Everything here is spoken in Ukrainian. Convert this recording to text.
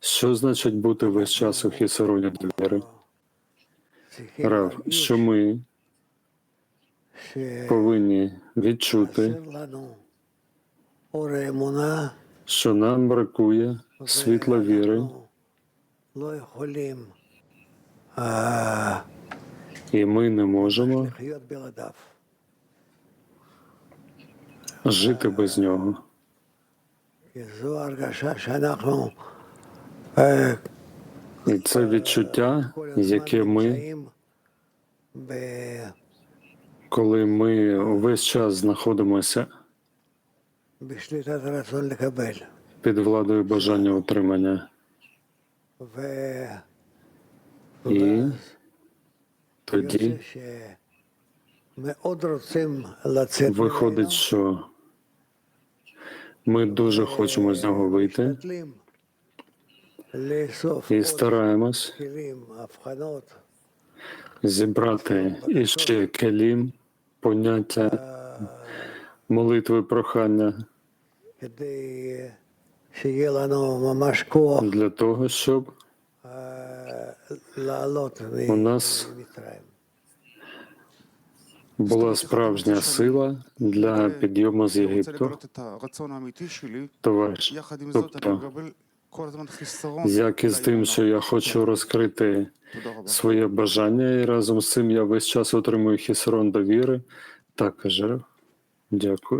Що значить бути весь час у хісароні довіри? Рав, що ми повинні відчути, що нам бракує світла віри, і ми не можемо жити без нього. Е, це відчуття, яке ми, коли ми весь час знаходимося під владою бажання отримання. І тоді виходить, що ми дуже хочемо з нього вийти і стараємось зібрати іще келім, поняття молитви прохання для того, щоб у нас була справжня сила для підйому з Єгипту. Товариш, тобто, як і з тим, що я хочу розкрити своє бажання, і разом з цим я весь час отримую хісрон довіри. Так, каже. Дякую.